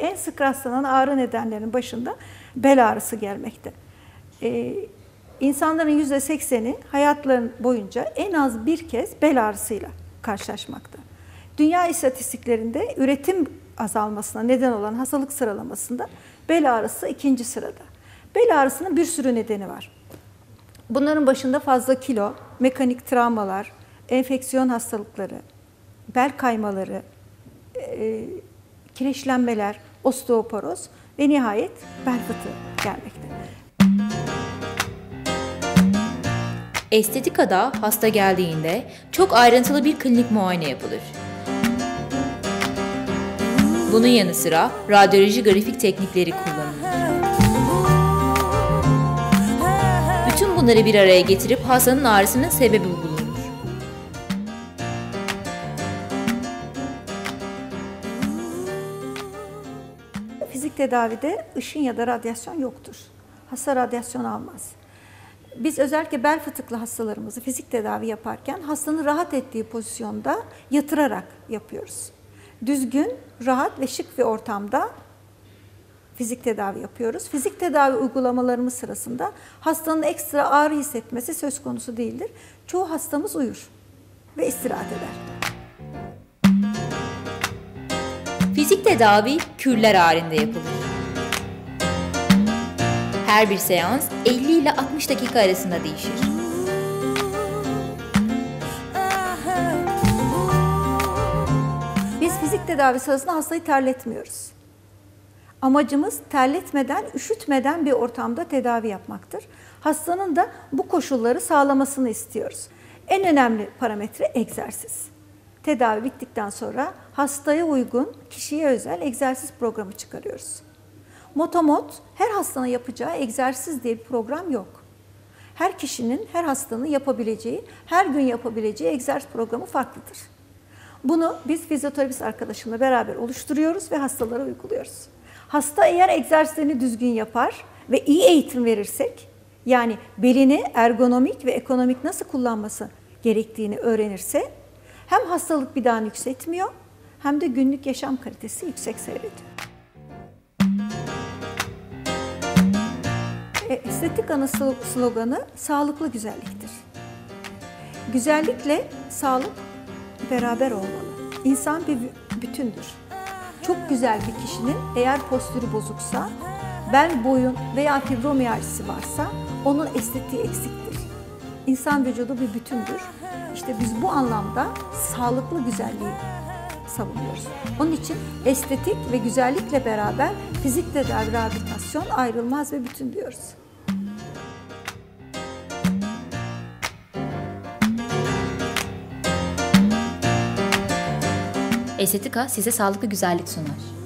En sık rastlanan ağrı nedenlerinin başında bel ağrısı gelmekte. Ee, insanların %80'i hayatlarının boyunca en az bir kez bel ağrısıyla karşılaşmakta. Dünya istatistiklerinde üretim azalmasına neden olan hastalık sıralamasında bel ağrısı ikinci sırada. Bel ağrısının bir sürü nedeni var. Bunların başında fazla kilo, mekanik travmalar, enfeksiyon hastalıkları, bel kaymaları, e, kireçlenmeler, osteoporoz ve nihayet bel fıtığı gelmekte. Estetikada hasta geldiğinde çok ayrıntılı bir klinik muayene yapılır. Bunun yanı sıra radyoloji grafik teknikleri kullanılır. Bütün bunları bir araya getirip hastanın ağrısının sebebi bulunur. Fizik tedavide ışın ya da radyasyon yoktur. Hasta radyasyon almaz. Biz özellikle bel fıtıklı hastalarımızı fizik tedavi yaparken hastanın rahat ettiği pozisyonda yatırarak yapıyoruz. Düzgün, rahat ve şık bir ortamda fizik tedavi yapıyoruz. Fizik tedavi uygulamalarımız sırasında hastanın ekstra ağrı hissetmesi söz konusu değildir. Çoğu hastamız uyur ve istirahat eder. Fizik tedavi kürler halinde yapılır. Her bir seans 50 ile 60 dakika arasında değişir. Biz fizik tedavi sırasında hastayı terletmiyoruz. Amacımız terletmeden, üşütmeden bir ortamda tedavi yapmaktır. Hastanın da bu koşulları sağlamasını istiyoruz. En önemli parametre egzersiz. Tedavi bittikten sonra hastaya uygun, kişiye özel egzersiz programı çıkarıyoruz. Motomot her hastanın yapacağı egzersiz diye bir program yok. Her kişinin, her hastanın yapabileceği, her gün yapabileceği egzersiz programı farklıdır. Bunu biz fizyoterapist arkadaşımla beraber oluşturuyoruz ve hastalara uyguluyoruz. Hasta eğer egzersizlerini düzgün yapar ve iyi eğitim verirsek, yani belini ergonomik ve ekonomik nasıl kullanması gerektiğini öğrenirse, hem hastalık bir daha yükseltmiyor, hem de günlük yaşam kalitesi yüksek seyrediyor. E, estetik ana sloganı sağlıklı güzelliktir. Güzellikle sağlık beraber olmalı. İnsan bir bütündür. Çok güzel bir kişinin eğer postürü bozuksa, bel boyun veya fibromiyaljisi varsa onun estetiği eksiktir. İnsan vücudu bir bütündür. İşte biz bu anlamda sağlıklı güzelliği savunuyoruz. Onun için estetik ve güzellikle beraber fizik tedavi rehabilitasyon ayrılmaz ve bütün diyoruz. Estetika size sağlıklı güzellik sunar.